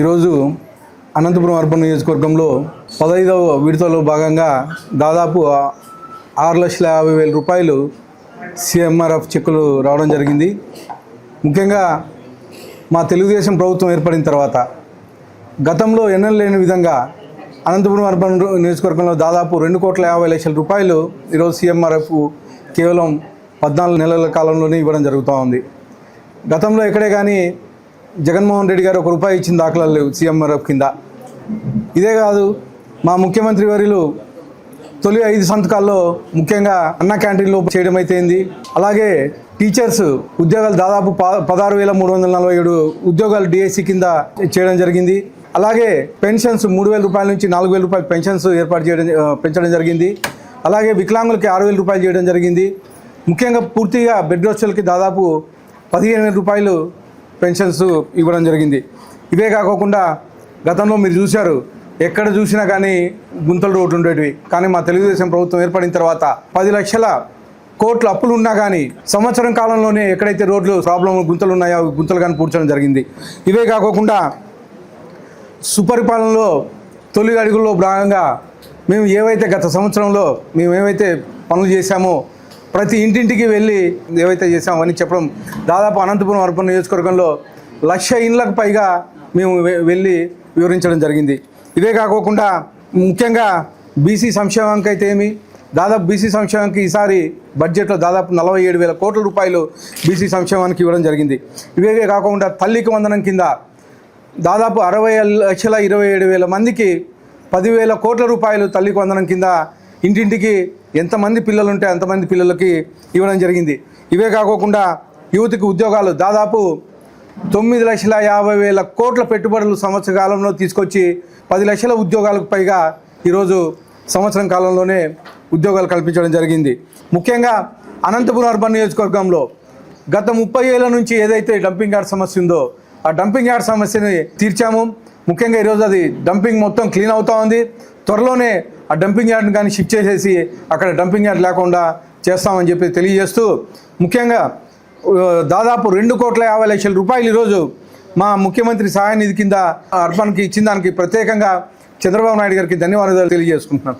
ఈరోజు అనంతపురం అర్బన్ నియోజకవర్గంలో పదహైదవ విడతలో భాగంగా దాదాపు ఆరు లక్షల యాభై వేల రూపాయలు సిఎంఆర్ఎఫ్ చెక్కులు రావడం జరిగింది. ముఖ్యంగా మా తెలుగుదేశం ప్రభుత్వం ఏర్పడిన తర్వాత గతంలో ఎన్నెల లేని విధంగా అనంతపురం అర్బన్ నియోజకవర్గంలో దాదాపు రెండు కోట్ల యాభై లక్షల రూపాయలు ఈరోజు సీఎంఆర్ఎఫ్ కేవలం పద్నాలుగు నెలల కాలంలోనే ఇవ్వడం జరుగుతూ ఉంది. గతంలో ఎక్కడే కానీ జగన్మోహన్ రెడ్డి గారు ఒక రూపాయి ఇచ్చిన దాఖలాలు లేవు సీఎంఆర్ఎఫ్ కింద. ఇదే కాదు మా ముఖ్యమంత్రి వర్యులు తొలి ఐదు సంతకాల్లో ముఖ్యంగా అన్న క్యాంటీన్లో చేయడం అయితేంది అలాగే టీచర్స్ ఉద్యోగాలు దాదాపు పదహారు వేల మూడు వందల నలభై ఏడు ఉద్యోగాలు డిఎస్సి కింద చేయడం జరిగింది. అలాగే పెన్షన్స్ మూడు వేల రూపాయల నుంచి నాలుగు వేల రూపాయల పెన్షన్స్ ఏర్పాటు చేయడం పెంచడం జరిగింది. అలాగే వికలాంగులకి ఆరు వేల రూపాయలు చేయడం జరిగింది. ముఖ్యంగా పూర్తిగా బెడ్ రోస్టర్లకి దాదాపు పదిహేను వేల రూపాయలు పెన్షన్స్ ఇవ్వడం జరిగింది. ఇవే కాకోకుండా గతంలో మీరు చూశారు ఎక్కడ చూసినా కానీ గుంతలు రోడ్లు ఉండేటివి కానీ మా తెలుగుదేశం ప్రభుత్వం ఏర్పడిన తర్వాత పది లక్షల కోట్ల అప్పులు ఉన్నా కానీ సంవత్సరం కాలంలోనే ఎక్కడైతే రోడ్లు ప్రాబ్లం గుంతలు ఉన్నాయో అవి గుంతలు కానీ పూడ్చడం జరిగింది. ఇవే కాకోకుండా సుపరిపాలనలో తొలి అడుగుల్లో భాగంగా మేము ఏవైతే గత సంవత్సరంలో మేము ఏవైతే పనులు చేశామో ప్రతి ఇంటింటికి వెళ్ళి ఏవైతే చేసామో అని చెప్పడం దాదాపు అనంతపురం అర్బన్ నియోజకవర్గంలో లక్ష ఇండ్లకు పైగా మేము వె- వెళ్ళి వివరించడం జరిగింది. ఇదే కాకోకుండా ముఖ్యంగా బీసీ సంక్షేమానికి అయితే ఏమి దాదాపు బీసీ సంక్షేమానికి ఈసారి బడ్జెట్లో దాదాపు నలభై ఏడు వేల కోట్ల రూపాయలు బీసీ సంక్షేమానికి ఇవ్వడం జరిగింది. ఇవే కాకుండా తల్లికి వందనం కింద దాదాపు అరవై లక్షల ఇరవై ఏడు వేల మందికి పదివేల కోట్ల రూపాయలు తల్లికి వందనం కింద ఇంటింటికి ఎంతమంది పిల్లలు ఉంటే అంతమంది పిల్లలకి ఇవ్వడం జరిగింది. ఇవే కాకోకుండా యువతికి ఉద్యోగాలు దాదాపు తొమ్మిది లక్షల యాభై వేల కోట్ల పెట్టుబడులు సంవత్సర కాలంలో తీసుకొచ్చి పది లక్షల ఉద్యోగాలకు పైగా ఈరోజు సంవత్సరం కాలంలోనే ఉద్యోగాలు కల్పించడం జరిగింది. ముఖ్యంగా అనంతపురం అర్బన్ నియోజకవర్గంలో గత ముప్పై ఏళ్ళ నుంచి ఏదైతే డంపింగ్ యార్డ్ సమస్య ఉందో ఆ డంపింగ్ యార్డ్ సమస్యని తీర్చాము. ముఖ్యంగా ఈరోజు అది డంపింగ్ మొత్తం క్లీన్ అవుతూ ఉంది. త్వరలోనే ఆ డంపింగ్ యార్డ్ని కానీ షిఫ్ట్ చేసేసి అక్కడ డంపింగ్ యార్డ్ లేకుండా చేస్తామని చెప్పి తెలియజేస్తూ ముఖ్యంగా దాదాపు రెండు కోట్ల యాభై లక్షల రూపాయలు ఈరోజు మా ముఖ్యమంత్రి సహాయ నిధి కింద అర్బన్కి ఇచ్చిన దానికి ప్రత్యేకంగా చంద్రబాబు నాయుడు గారికి ధన్యవాదాలు తెలియజేసుకుంటున్నాను.